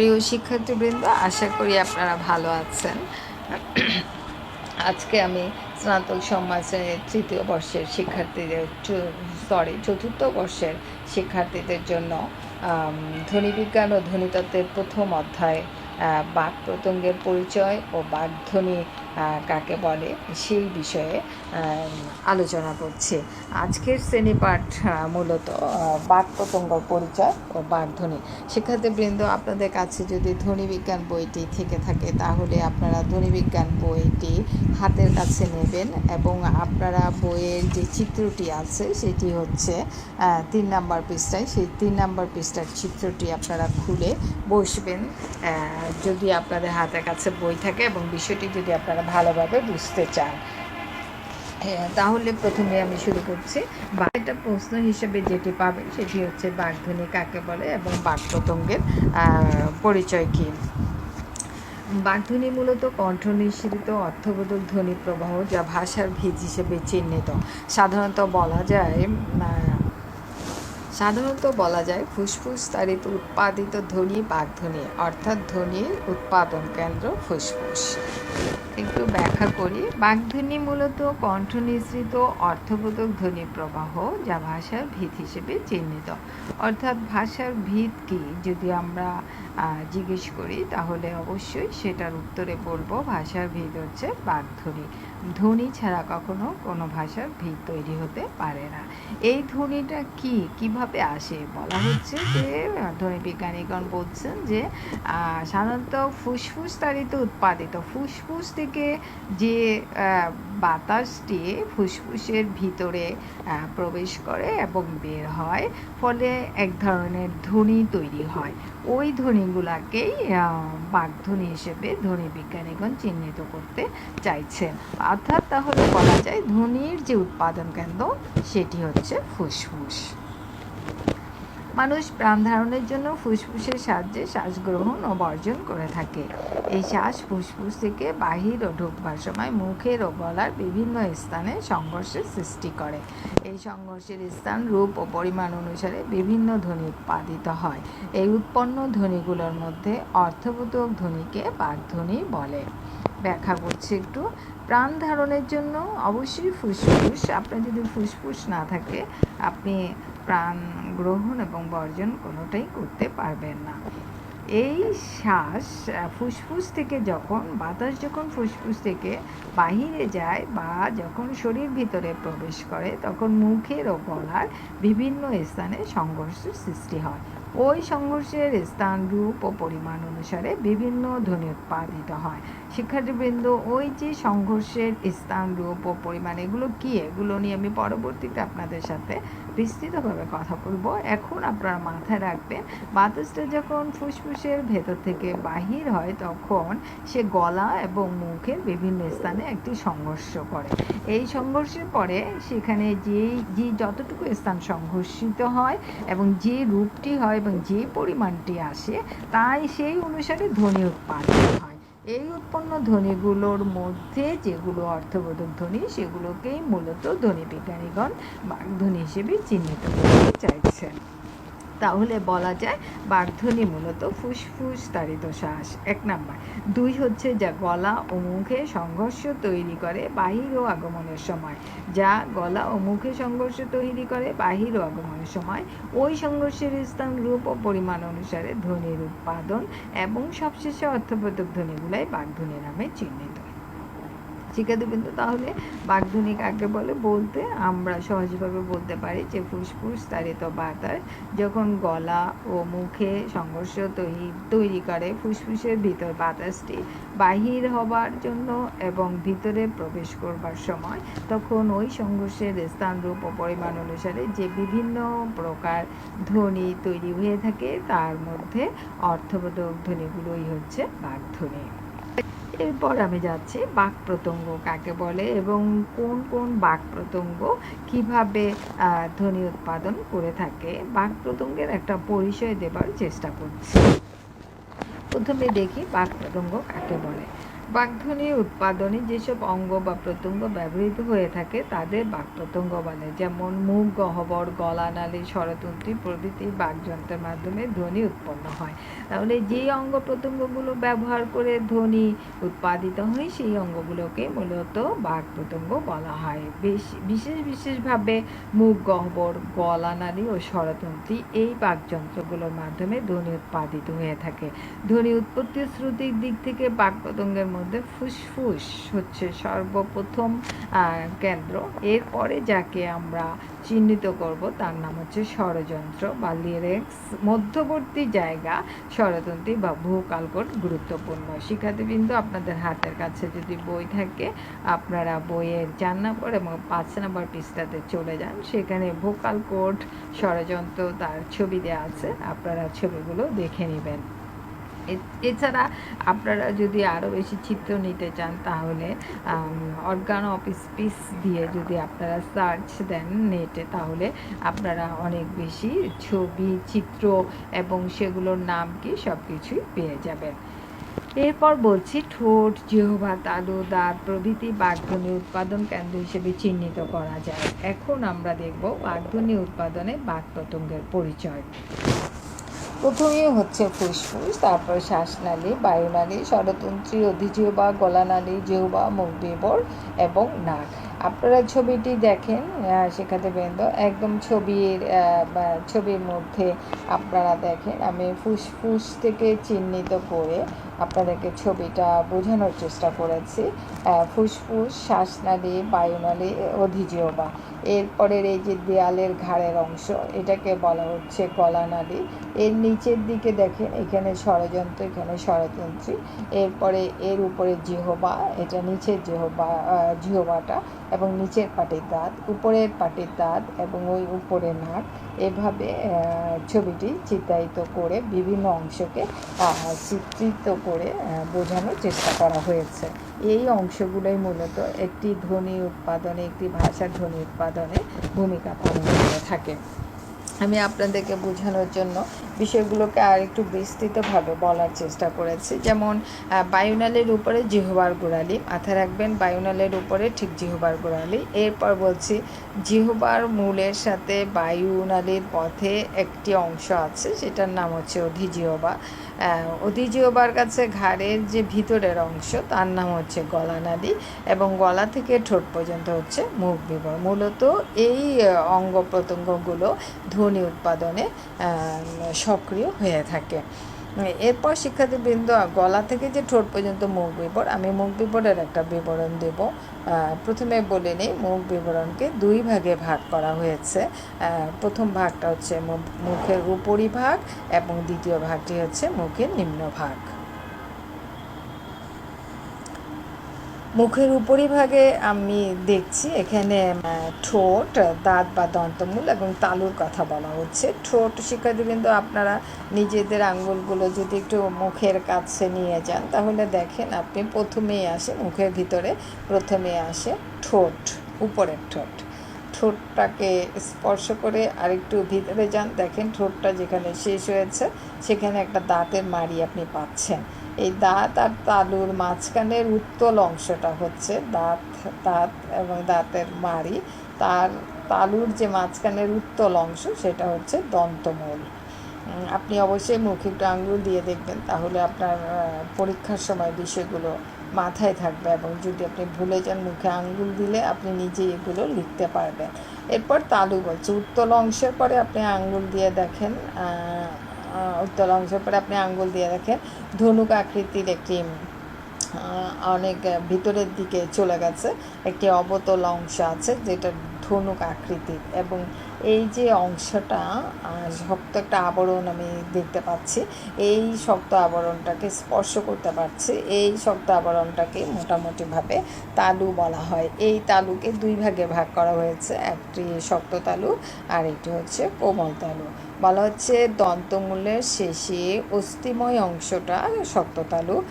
প্রিয় শিক্ষার্থীবৃন্দ, আশা করি আপনারা ভালো আছেন। আজকে আমি স্নাতক সমাজ শ্রেণির তৃতীয় বর্ষের শিক্ষার্থীদের সরি চতুর্থ বর্ষের শিক্ষার্থীদের জন্য ধ্বনিবিজ্ঞান ও ধ্বনিতত্ত্বের প্রথম অধ্যায় বাক প্রত্যঙ্গের পরিচয় ও বাকধ্বনি কাকে বলে সেই বিষয়ে আলোচনা করছি। আজকের শ্রেণীপাঠ মূলত আহ, বাক প্রত্যঙ্গ পরিচয় ও বাকধ্বনি শিক্ষার্থীবৃন্দ আপনাদের কাছে যদি ধ্বনিবিজ্ঞান বইটি থেকে থাকে তাহলে আপনারা ধ্বনিবিজ্ঞান বইটি হাতের কাছে নেবেন এবং আপনারা বইয়ের যে চিত্রটি আছে সেটি হচ্ছে তিন নাম্বার পৃষ্ঠায়। সেই তিন নাম্বার পৃষ্ঠার চিত্রটি আপনারা খুলে বসবেন যদি আপনাদের হাতের কাছে বই থাকে এবং বিষয়টি যদি আপনারা ভালোভাবে বুঝতে চান। তাহলে প্রথমে আমি শুরু করছি। একটা প্রশ্ন হিসেবে যেটি পাবেন সেটি হচ্ছে বাঘধ্বনি কাকে বলে এবং বাঘ প্রতঙ্গের পরিচয় কী? বাগধ্বনি মূলত কণ্ঠ নিঃসৃত অর্থবোধক ধ্বনি প্রবাহ যা ভাষার ভিত হিসেবে চিহ্নিত। সাধারণত বলা যায় সাধারণত বলা যায় ফুসফুস তারিত উৎপাদিত ধ্বনি বাগধ্বনি অর্থাৎ ধ্বনির উৎপাদন কেন্দ্র ফুসফুস। একটু ব্যাখ্যা করি। বাগধ্বনি মূলত কণ্ঠ নিঃসৃত অর্থবোধক ধ্বনি প্রবাহ যা ভাষার ভিত হিসেবে চিহ্নিত। অর্থাৎ ভাষার ভিত কি যদি আমরা জিজ্ঞেস করি তাহলে অবশ্যই সেটার উত্তরে বলব ভাষার ভিত হচ্ছে বাগধ্বনি ধ্বনি ছাড়া কখনো কোনো ভাষার ভিত তৈরি হতে পারে না। এই ধ্বনিটা কি? কীভাবে আসে? বলা হচ্ছে যে, ধ্বনি বিজ্ঞানীগণ বলছেন যে সাধারণত ফুসফুস তারিত উৎপাদিত। ফুসফুস থেকে যে বাতাসটি ফুসফুসের ভিতরে প্রবেশ করে এবং বের হয়, ফলে এক ধরনের ধ্বনি তৈরি হয়। ওই ধ্বনিগুলাকেই বাগধ্বনি হিসেবে ধ্বনি বিজ্ঞানীগণ চিহ্নিত করতে চাইছেন। অর্থাৎ তাহলে বলা যায় ধ্বনির যে উৎপাদন কেন্দ্র, সেটি হচ্ছে ফুসফুস। মানুষ প্রাণ ধারণের জন্য ফুসফুসের সাহায্যে শ্বাস গ্রহণ ও বর্জন করে থাকে। এই শ্বাস ফুসফুস থেকে বাহির ও ঢুকবার সময় মুখের ও গলার বিভিন্ন স্থানে সংঘর্ষের সৃষ্টি করে। এই সংঘর্ষের স্থান রূপ ও পরিমাণ অনুসারে বিভিন্ন ধ্বনি উৎপাদিত হয়। এই উৎপন্ন ধ্বনিগুলোর মধ্যে অর্থবোধক ধ্বনিকে বাগধ্বনি বলে। ব্যাখ্যা করছি একটু। প্রাণ ধারণের জন্য অবশ্যই ফুসফুস। আপনার যদি ফুসফুস না থাকে, আপনি প্রাণ গ্রহণ এবং বর্জন কোনোটাই করতে পারবেন না। এই শ্বাস ফুসফুস থেকে যখন, বাতাস যখন ফুসফুস থেকে বাহিরে যায় বা যখন শরীর ভিতরে প্রবেশ করে, তখন মুখের ও গলার বিভিন্ন স্থানে সংঘর্ষের সৃষ্টি হয়। ওই সংঘর্ষের স্থান, রূপ ও পরিমাণ অনুসারে বিভিন্ন ধ্বনি উৎপাদিত হয়। শিক্ষার্থীবৃন্দ, ওই যে সংঘর্ষের স্থান, রূপ ও পরিমাণ, এগুলো কি? এগুলো নিয়ে আমি পরবর্তীতে আপনাদের সাথে বিস্তৃতভাবে কথা বলব। এখন আপনারা মাথায় রাখবেন, বাতাসটা যখন ফুসফুসের ভেতর থেকে বাহির হয়, তখন সে গলা এবং মুখের বিভিন্ন স্থানে একটি সংঘর্ষ করে। এই সংঘর্ষের পরে সেখানে যে যে যতটুকু স্থান সংঘর্ষিত হয় এবং যে রূপটি হয় এবং যে পরিমাণটি আসে, তাই সেই অনুসারে ধ্বনি উৎপাদন হয়। এই উৎপন্ন ধ্বনিগুলোর মধ্যে যেগুলো অর্থবোধক ধ্বনি, সেগুলোকেই মূলত ধ্বনি বিজ্ঞানীগণ বাগধ্বনি হিসেবে চিহ্নিত করতে চাইছেন। তাহলে বলা যায় বাগধ্বনি মূলত ফুসফুস তাড়িত শ্বাস এক নাম্বার, দুই হচ্ছে যা গলা ও মুখে সংঘর্ষ তৈরি করে বাহির ও আগমনের সময়। যা গলা ও মুখে সংঘর্ষ তৈরি করে বাহির ও আগমনের সময়। ওই সংঘর্ষের স্থান, রূপ ও পরিমাণ অনুসারে ধ্বনির উৎপাদন এবং সবশেষে অর্থবোধক ধ্বনিগুলাই বাগধ্বনি নামে চিহ্নিত। শিক্ষার্থীবৃন্দ তাহলে বাগধ্বনি কাকে বলে বলতে আমরা সহজভাবে বলতে পারি যে ফুসফুস তারিত বাতাস যখন গলা ও মুখে সংঘর্ষ তৈরি তৈরি করে, ফুসফুসের ভিতর বাতাসটি বাহির হবার জন্য এবং ভিতরে প্রবেশ করবার সময় তখন ওই সংঘর্ষের স্থান রূপ ও পরিমাণ অনুসারে যে বিভিন্ন প্রকার ধ্বনি তৈরি হয়ে থাকে, তার মধ্যে অর্থবোধক ধ্বনিগুলোই হচ্ছে বাগধ্বনি এরপর আমি যাচ্ছি বাক প্রত্যঙ্গ কাকে বলে এবং কোন কোন বাক প্রত্যঙ্গ কীভাবে ধ্বনি উৎপাদন করে থাকে। বাক প্রত্যঙ্গের একটা পরিচয় দেবার চেষ্টা করছি। প্রথমে দেখি বাক প্রত্যঙ্গ কাকে বলে। বাগধ্বনি উৎপাদনে যেসব অঙ্গ বা প্রত্যঙ্গ ব্যবহৃত হয়ে থাকে, তাদের বাক প্রত্যঙ্গ বলে। যেমন মুখ, গহ্বর, গলা, নালী, স্বরতন্ত্রী প্রভৃতি বাকযন্ত্রের মাধ্যমে ধ্বনি উৎপন্ন হয়। তাহলে যেই অঙ্গ প্রত্যঙ্গগুলো ব্যবহার করে ধ্বনি উৎপাদিত হয়, সেই অঙ্গগুলোকে মূলত বাক প্রত্যঙ্গ বলা হয়। বেশ- বিশেষ বিশেষভাবে মুখ, গহ্বর, গলা, নালী ও স্বরতন্ত্রী এই বাকযন্ত্রগুলোর মাধ্যমে ধ্বনি উৎপাদিত হয়ে থাকে। ধ্বনি উৎপত্তি শ্রুতির দিক থেকে বাক প্রত্যঙ্গের মধ্যে ফুসফুস হচ্ছে সর্বপ্রথম কেন্দ্র। এরপরে যাকে আমরা চিহ্নিত করব, তার নাম হচ্ছে ষড়যন্ত্র বা লিরিক্স। মধ্যবর্তী জায়গা স্বরতন্ত্রী বা ভূকালকট গুরুত্বপূর্ণ। শিক্ষার্থীবৃন্দ, আপনাদের হাতের কাছে যদি বই থাকে, আপনারা বইয়ের চার নম্বর এবং পাঁচ নম্বর পৃষ্ঠাতে চলে যান। সেখানে ভোকাল কোড ষড়যন্ত্র তার ছবি দেওয়া আছে, আপনারা ছবিগুলো দেখে নেবেন। এছাড়া আপনারা যদি আরও বেশি চিত্র নিতে চান তাহলে অর্গান অফিস পিস দিয়ে যদি আপনারা সার্চ দেন নেটে তাহলে আপনারা অনেক বেশি ছবি, চিত্র এবং সেগুলোর নাম কি সব কিছুই পেয়ে যাবেন। এরপর বলছি, ঠোঁট, জিহ্বা, তালু, দাঁত প্রভৃতি বাগধ্বনি উৎপাদন কেন্দ্র হিসেবে চিহ্নিত করা যায়। এখন আমরা দেখব বাগধ্বনি উৎপাদনে বাক প্রত্যঙ্গের পরিচয়। প্রথমেই হচ্ছে ফুসফুস, তারপর শ্বাসনালী, বায়ুনালী, স্বরতন্ত্রী বা গলানালী জিহ্বা মুখ বিবর এবং নাক আপনারা ছবিটি দেখেন শেখাতে বেন্দ, একদম ছবির ছবির মধ্যে আপনারা দেখেন, আমি ফুসফুস থেকে চিহ্নিত করে আপনাদেরকে ছবিটা বোঝানোর চেষ্টা করেছি। ফুসফুস, শ্বাসনালী, বায়ুনালী অধিজিহ্বা এরপরের এই যে দেয়ালের ঘাড়ের অংশ, এটাকে বলা হচ্ছে গলানালী। এর নিচের দিকে দেখেন, এখানে ষড়যন্ত্র, এখানে ষড়যন্ত্রী। এরপরে এর উপরে জিহবা, এটা নিচের জিহবা জিহবাটা এবং নিচের পাটির দাঁত, উপরের পাটির দাঁত এবং ওই উপরে নাক। এভাবে ছবিটি চিত্রায়িত করে বিভিন্ন অংশকে চিত্রিত করে বোঝানোর চেষ্টা করা হয়েছে। এই অংশগুলোই মূলত একটি ধ্বনি উৎপাদনে, একটি ভাষার ধ্বনি উৎপাদনে ভূমিকা পালন করে থাকে। আমি আপনাদেরকে বোঝানোর জন্য বিষয়গুলোকে আর একটু বিস্তৃতভাবে বলার চেষ্টা করেছি। যেমন বায়ুনালের উপরে জিহবার গোড়ালি, মাথায় রাখবেন বায়ুনালের উপরে ঠিক জিহবার গোড়ালি। এরপর বলছি, জিহবার মূলের সাথে বায়ুনালীর পথে একটি অংশ আছে, সেটার নাম হচ্ছে অধিজিহবা। অধিজিহবার কাছে ঘাড়ের যে ভিতরের অংশ, তার নাম হচ্ছে গলানালী এবং গলা থেকে ঠোঁট পর্যন্ত হচ্ছে মুখ বিবর। মূলত এই অঙ্গ প্রত্যঙ্গগুলো ধ্বনি উৎপাদনে সক্রিয় হয়ে থাকে। এরপর শিক্ষার্থীবৃন্দ, গলা থেকে যে ঠোঁট পর্যন্ত মুখ বিবর, আমি মুখ বিবরের একটা বিবরণ দেব। প্রথমে বলে নিই, মুখ বিবরণকে দুই ভাগে ভাগ করা হয়েছে। প্রথম ভাগটা হচ্ছে মুখের উপরিভাগ এবং দ্বিতীয় ভাগটি হচ্ছে মুখের নিম্নভাগ। মুখের উপরিভাগে আমি দেখছি এখানে ঠোঁট, দাঁত বা দন্তমূল এবং তালুর কথা বলা হচ্ছে। ঠোঁট শিক্ষার্থীবৃন্দ, আপনারা নিজেদের আঙ্গুলগুলো যদি একটু মুখের কাছে নিয়ে যান, তাহলে দেখেন আপনি প্রথমেই আসে, মুখের ভিতরে প্রথমে আসে ঠোঁট, উপরের ঠোঁট। ঠোঁটটাকে স্পর্শ করে আরেকটু ভিতরে যান, দেখেন ঠোঁটটা যেখানে শেষ হয়েছে, সেখানে একটা দাঁতের মাড়ি আপনি পাচ্ছেন। এই দাঁত আর তালুর মাঝখানের উত্তল অংশটা হচ্ছে দাঁত দাঁত এবং দাঁতের মাড়ি। তার তালুর যে মাঝখানের উত্তল অংশ, সেটা হচ্ছে দন্তমূল। আপনি অবশ্যই মুখে একটু আঙুল দিয়ে দেখবেন, তাহলে আপনার পরীক্ষার সময় বিষয়গুলো মাথায় থাকবে এবং যদি আপনি ভুলে যান মুখে আঙ্গুল দিলে, আপনি নিজেই এগুলো লিখতে পারবেন। এরপর তালু বলছে, উত্তল অংশের পরে আপনি আঙ্গুল দিয়ে দেখেন উত্তল অংশের পরে আপনি আঙ্গুল দিয়ে রাখেন ধনুক আকৃতির একটি অনেক ভিতরের দিকে চলে গেছে। একটি অবতল অংশ আছে যেটা ধনুক আকৃতির এবং এই যে অংশটা শক্ত একটা আবরণ আমি দেখতে পাচ্ছি। এই শক্ত আবরণটাকে স্পর্শ করতে পারছি। এই শক্ত আবরণটাকে মোটামুটিভাবে তালু বলা হয়। এই তালুকে দুই ভাগে ভাগ করা হয়েছে। একটি শক্ত তালু, আর একটি হচ্ছে কোমল তালু। বলা হচ্ছে দন্তমূলের শেষে অস্থিময় অংশটা শক্ত তালু।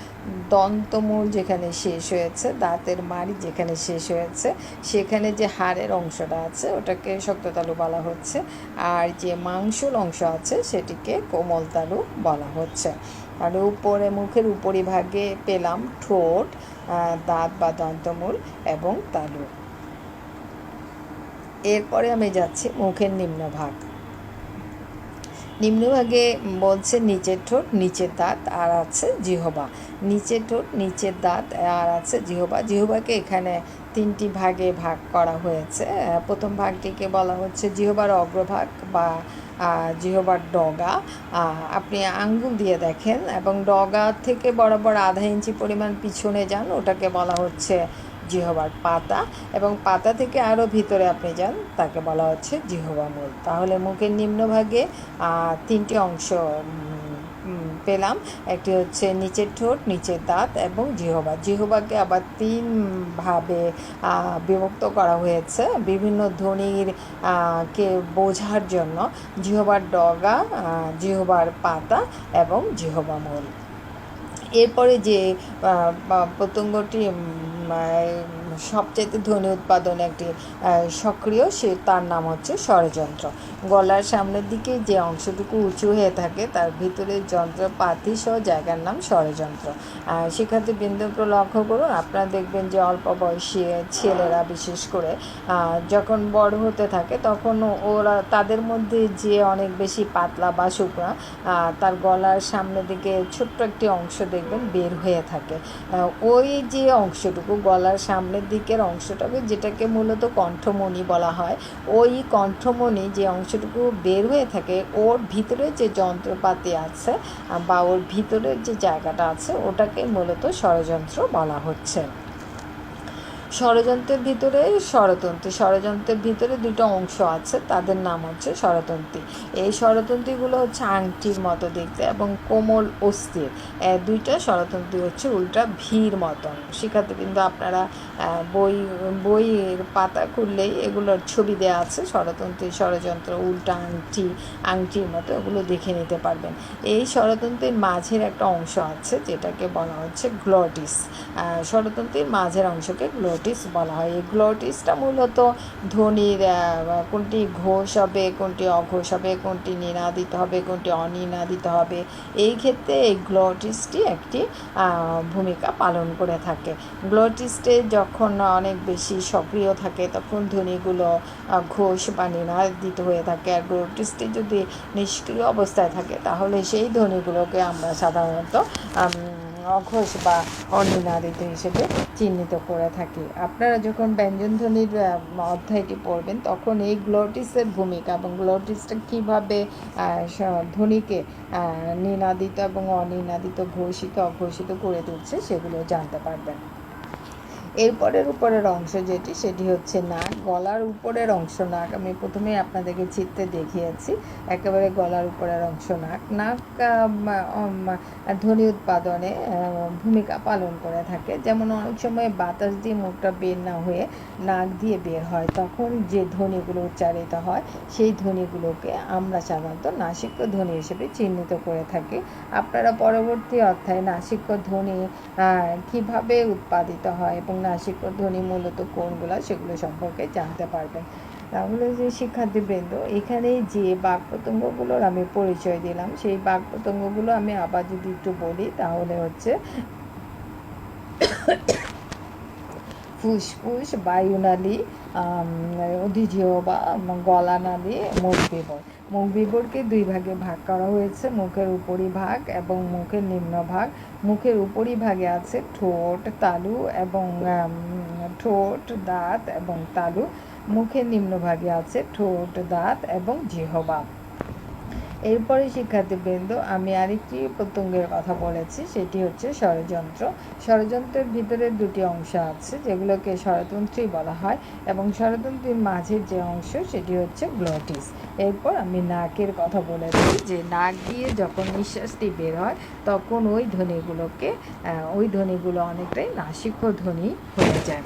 দন্তমূল যেখানে শেষ হয়েছে, দাঁতের মাড়ি যেখানে শেষ হয়েছে, সেখানে যে হাড়ের অংশটা আছে, ওটাকে শক্ত তালু বলা হচ্ছে। আর যে মাংসল অংশ আছে, সেটিকে কোমল তালু বলা হচ্ছে। আর উপরে মুখের উপরিভাগে পেলাম ঠোঁট দাঁত বা দন্তমূল এবং তালু। এরপরে আমি যাচ্ছি মুখের নিম্নভাগ। নিম্নভাগে বলছে নিচের ঠোঁট, নিচের দাঁত, আর আছে জিহবা। নিচের ঠোঁট, নিচের দাঁত, আর আছে জিহবা। জিহবাকে এখানে তিনটি ভাগে ভাগ করা হয়েছে। প্রথম ভাগটিকে বলা হচ্ছে জিহবার অগ্রভাগ বা জিহবার ডগা। আপনি আঙ্গুল দিয়ে দেখেন এবং ডগা থেকে বরাবর আধা ইঞ্চি পরিমাণ পিছনে যান, ওটাকে বলা হচ্ছে জিহবার পাতা এবং পাতা থেকে আরও ভিতরে আপনি যান, তাকে বলা হচ্ছে জিহবা মূল। তাহলে মুখের নিম্নভাগে তিনটি অংশ পেলাম। একটি হচ্ছে নিচের ঠোঁট, নিচের দাঁত এবং জিহবা। জিহবাকে আবার তিন ভাবে বিভক্ত করা হয়েছে। বিভিন্ন ধ্বনির কে বোঝার জন্য জিহবার ডগা জিহবার পাতা এবং জিহবা মূল। এরপরে যে প্রত্যঙ্গটি সবচাইতে ধ্বনি উৎপাদন একটি সক্রিয়, সে তার নাম হচ্ছে ষড়যন্ত্র। গলার সামনের দিকে যে অংশটুকু উঁচু হয়ে থাকে, তার ভিতরে যন্ত্রপাতি সহ জায়গার নাম ষড়যন্ত্র। শিক্ষার্থী বিন্দুকে লক্ষ্য করুন। আপনারা দেখবেন যে অল্প বয়সী ছেলেরা, বিশেষ করে যখন বড় হতে থাকে, তখন ওরা, তাদের মধ্যে যে অনেক বেশি পাতলা বা শুকনা তার গলার সামনের দিকে ছোট্ট একটি অংশ দেখবেন বের হয়ে থাকে। ওই যে অংশটুকু গলার সামনের দিকের অংশটাকে, যেটাকে মূলত কণ্ঠমণি বলা হয়, ওই কণ্ঠমণি যে অংশটুকু বের হয়ে থাকে, ওর ভিতরে যে যন্ত্রপাতি আছে, বা ওর ভিতরের যে জায়গাটা আছে, ওটাকে মূলত ষড়যন্ত্র বলা হচ্ছে। ষড়যন্ত্রের ভিতরে ষড়তন্ত্রী ষড়যন্ত্রের ভিতরে দুটো অংশ আছে, তাদের নাম হচ্ছে ষড়তন্ত্রী এই ষড়তন্ত্রীগুলো হচ্ছে আংটির মতো দেখতে এবং কোমল অস্থির। দুইটা ষড়তন্ত্রী হচ্ছে উল্টা ভিড় মতন। শিক্ষার্থী কিন্তু আপনারা বই, বইয়ের পাতা খুললেই এগুলোর ছবি দেওয়া আছে ষড়তন্ত্রী ষড়যন্ত্র, উল্টা আংটি, আংটির মতো এগুলো দেখে নিতে পারবেন। এই ষড়তন্ত্রের মাঝের একটা অংশ আছে, যেটাকে বলা হচ্ছে গ্লটিস। ষড়তন্ত্রের মাঝের অংশকে গ্লোটিস বলা হয়। এই গ্লোটিসটা মূলত ধ্বনির কোনটি ঘোষ হবে, কোনটি অঘোষ হবে, কোনটি নিনাদিত হবে, কোনটি অনিনাদিত হবে। এই ক্ষেত্রে এই গ্লোটিসটি একটি ভূমিকা পালন করে থাকে। গ্লোটিসটে যখন অনেক বেশি সক্রিয় থাকে, তখন ধ্বনিগুলো ঘোষ বা নিনাদিত হয়ে থাকে। আর গ্লোটিসটি যদি নিষ্ক্রিয় অবস্থায় থাকে, তাহলে সেই ধ্বনিগুলোকে আমরা সাধারণত অঘোষ বা অনিনাদিত হিসেবে চিহ্নিত করে থাকি। আপনারা যখন ব্যঞ্জনধ্বনির ধ্বনির অধ্যায়টি পড়বেন, তখন এই গ্লোটিসের ভূমিকা এবং গ্লোটিসটা কীভাবে ধ্বনিকে নিনাদিত এবং অনিনাদিত, ঘোষিত, অঘোষিত করে তুলছে, সেগুলো জানতে পারবেন। এরপরের উপরের অংশ যেটি, সেটি হচ্ছে নাক। গলার উপরের অংশ নাক। আমি প্রথমেই আপনাদেরকে চিত্রে দেখিয়েছি। একেবারে গলার উপরের অংশ নাক। নাক ধ্বনি উৎপাদনে ভূমিকা পালন করে থাকে। যেমন অনেক সময় বাতাস দিয়ে মুখটা বের না হয়ে নাক দিয়ে বের হয়, তখন যে ধ্বনিগুলো উচ্চারিত হয়, সেই ধ্বনিগুলোকে আমরা সাধারণত নাসিক্য ধ্বনি হিসেবে চিহ্নিত করে থাকি। আপনারা পরবর্তী অধ্যায়ে নাসিক্য ধ্বনি কীভাবে উৎপাদিত হয় এবং নাসিক্য ধ্বনি মূলত কোনগুলো সেগুলো সম্পর্কে জানতে পারবেন। তাহলে যে শিক্ষার্থীবৃন্দ এখানে যে বাক প্রত্যঙ্গগুলোর আমি পরিচয় দিলাম, সেই বাক প্রত্যঙ্গগুলো আমি আবার যদি একটু বলি, তাহলে হচ্ছে ফুসফুস, বায়ুনালী অধিজিহ বা গলা নালী মুখ বিবর বিবরকে দুই ভাগে ভাগ করা হয়েছে, মুখের উপরিভাগ এবং মুখের নিম্নভাগ। মুখের উপরিভাগে আছে ঠোঁট, তালু এবং ঠোঁট, দাঁত এবং তালু। মুখের নিম্নভাগে আছে ঠোঁট, দাঁত এবং জিহবা। এরপরে শিক্ষার্থীবৃন্দ, আমি আরেকটি প্রত্যঙ্গের কথা বলেছি, সেটি হচ্ছে ষড়যন্ত্র। ষড়যন্ত্রের ভিতরে দুটি অংশ আছে, যেগুলোকে ষড়যন্ত্রী বলা হয়, এবং ষড়যন্ত্রের মাঝের যে অংশ, সেটি হচ্ছে গ্লোটিস। এরপর আমি নাকের কথা বলেছি, যে নাক দিয়ে যখন নিঃশ্বাসটি বের হয়, তখন ওই ধ্বনিগুলোকে ওই ধ্বনিগুলো অনেকটাই নাসিক্য ধ্বনি হয়ে যায়।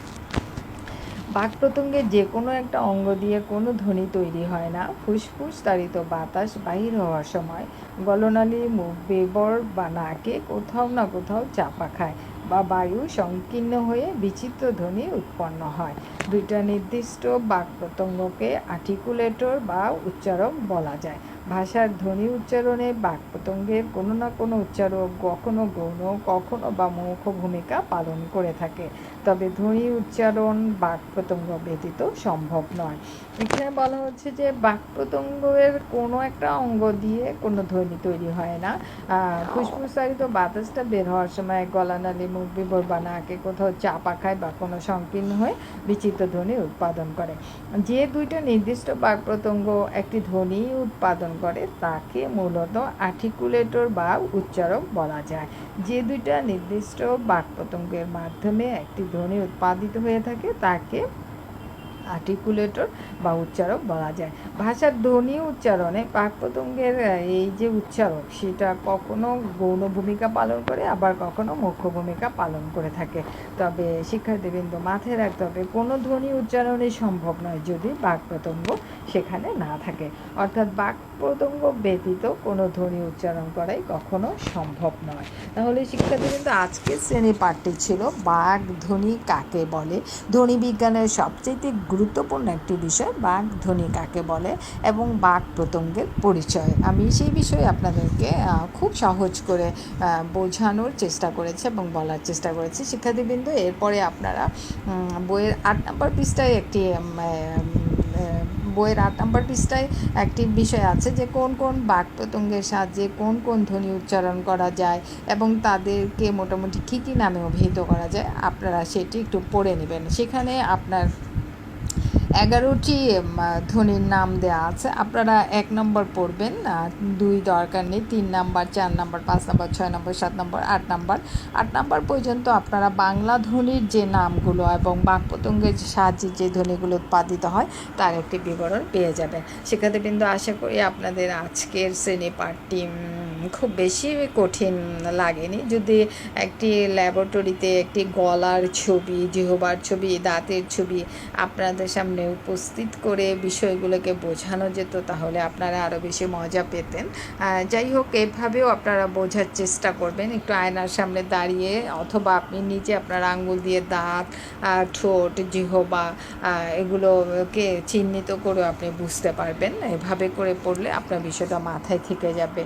বাক প্রত্যঙ্গের যে কোনো একটা অঙ্গ দিয়ে কোনো ধ্বনি তৈরি হয় না। ফুসফুস তাড়িত বাতাস বাহির হওয়ার সময় গলনালী মুখ বেবর বা নাকে কোথাও না কোথাও চাপা খায় বা বায়ু সংকীর্ণ হয়ে বিচিত্র ধ্বনি উৎপন্ন হয়। দুইটা নির্দিষ্ট বাক প্রত্যঙ্গকে আর্টিকুলেটর বা উচ্চারক বলা যায়। ভাষার ধ্বনি উচ্চারণে বাক প্রত্যঙ্গের কোনো না কোনো উচ্চারক কখনো গৌণ, কখনো বা মুখ ভূমিকা পালন করে থাকে। তবে ধ্বনি উচ্চারণ বাক প্রত্যঙ্গ ব্যতীত সম্ভব নয়। এখানে বলা হচ্ছে যে বাক প্রত্যঙ্গের কোনো একটা অঙ্গ দিয়ে কোনো ধ্বনি তৈরি হয় না। ফুসফুসারিত বাতাসটা বের হওয়ার সময় গলানালী, মুখ বিবর বা নাকে কোথাও চাপা খায় বা কোনো সংকীর্ণ হয়ে বিচিত্র ধ্বনি উৎপাদন করে। যে দুইটা নির্দিষ্ট বাক প্রত্যঙ্গ একটি ধ্বনি উৎপাদন করে, তাকে মূলত আর্টিকুলেটর বা উচ্চারক বলা যায়। যে দুইটা নির্দিষ্ট বাক্যতঙ্গের মাধ্যমে একটি ধ্বনি উৎপাদিত হয়ে থাকে, তাকে আর্টিকুলেটর বা উচ্চারক বলা যায়। ভাষার ধ্বনি উচ্চারণে পাক প্রত্যঙ্গের এই যে উচ্চারক, সেটা কখনো গৌণ ভূমিকা পালন করে, আবার কখনো মুখ্য ভূমিকা পালন করে থাকে। তবে শিক্ষার্থীবৃন্দ মাথায় রাখতে হবে, কোনো ধ্বনি উচ্চারণই সম্ভব নয় যদি বাক প্রত্যঙ্গ সেখানে না থাকে। অর্থাৎ বাক প্রত্যঙ্গ ব্যতীত কোনো ধ্বনি উচ্চারণ করাই কখনো সম্ভব নয়। তাহলে শিক্ষার্থীবৃন্দ, আজকের শ্রেণি পাঠটি ছিল বাঘ ধ্বনি কাকে বলে? ধ্বনি বিজ্ঞানের সবচেয়ে গুরুত্বপূর্ণ একটি বিষয়, বাঘ ধ্বনি কাকে বলে এবং বাঘ প্রত্যঙ্গের পরিচয়। আমি সেই বিষয়ে আপনাদেরকে খুব সহজ করে বোঝানোর চেষ্টা করেছি এবং বলার চেষ্টা করেছি। শিক্ষার্থীবৃন্দ, এরপরে আপনারা বইয়ের আট নম্বর পৃষ্ঠায় একটি বইয়ের আট নম্বর পৃষ্ঠায় একটি বিষয় আছে যে কোন কোন বাক প্রত্যঙ্গের সাহায্যে কোন কোন ধ্বনি উচ্চারণ করা যায় এবং তাদেরকে মোটামুটি কী কী নামে অভিহিত করা যায়, আপনারা সেটি একটু পড়ে নেবেন। সেখানে আপনার এগারোটি ধ্বনির নাম দেওয়া আছে। আপনারা এক নম্বর পড়বেন দুই দরকার নেই, তিন নাম্বার, চার নাম্বার, পাঁচ নাম্বার, ছয় নম্বর, সাত নম্বর, আট নাম্বার। আট নাম্বার পর্যন্ত আপনারা বাংলা ধ্বনির যে নামগুলো এবং বাকপতঙ্গের সাহায্যে যে ধ্বনিগুলো উৎপাদিত হয়, তার একটি বিবরণ পেয়ে যাবেন। সেক্ষেত্রে কিন্তু আশা করি আপনাদের আজকের শ্রেণি পাঠটি খুব বেশি কঠিন লাগেনি। যদি একটি ল্যাবরেটরিতে একটি গলার ছবি, জিহবার ছবি, দাঁতের ছবি আপনাদের সামনে উপস্থিত করে বিষয়গুলোকে বোঝানো যেত, তাহলে আপনারা আরও বেশি মজা পেতেন। যাই হোক, এভাবেও আপনারা বোঝার চেষ্টা করবেন। একটু আয়নার সামনে দাঁড়িয়ে, অথবা আপনি নিজে আপনার আঙ্গুল দিয়ে দাঁত ঠোঁট, জিহবা এগুলোকে চিহ্নিত করে আপনি বুঝতে পারবেন। এভাবে করে পড়লে আপনার বিষয়টা মাথায় থেকে যাবে।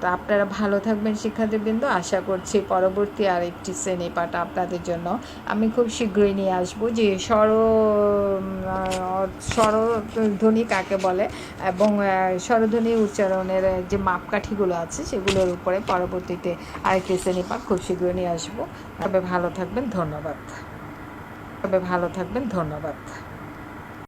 তো আপনারা ভালো থাকবেন, শিক্ষার্থীবৃন্দ। আশা করছি পরবর্তী আরেকটি শ্রেণি পাঠ আপনাদের জন্য আমি খুব শীঘ্রই নিয়ে আসব। যে স্বর স্বরধ্বনি কাকে বলে? এবং স্বরধ্বনি উচ্চারণের যে মাপকাঠিগুলো আছে সেগুলোর উপরে পরবর্তীতে আরেকটি শ্রেণি পাক খুব শীঘ্রই নিয়ে আসব। তবে ভালো থাকবেন, ধন্যবাদ। তবে ভালো থাকবেন, ধন্যবাদ।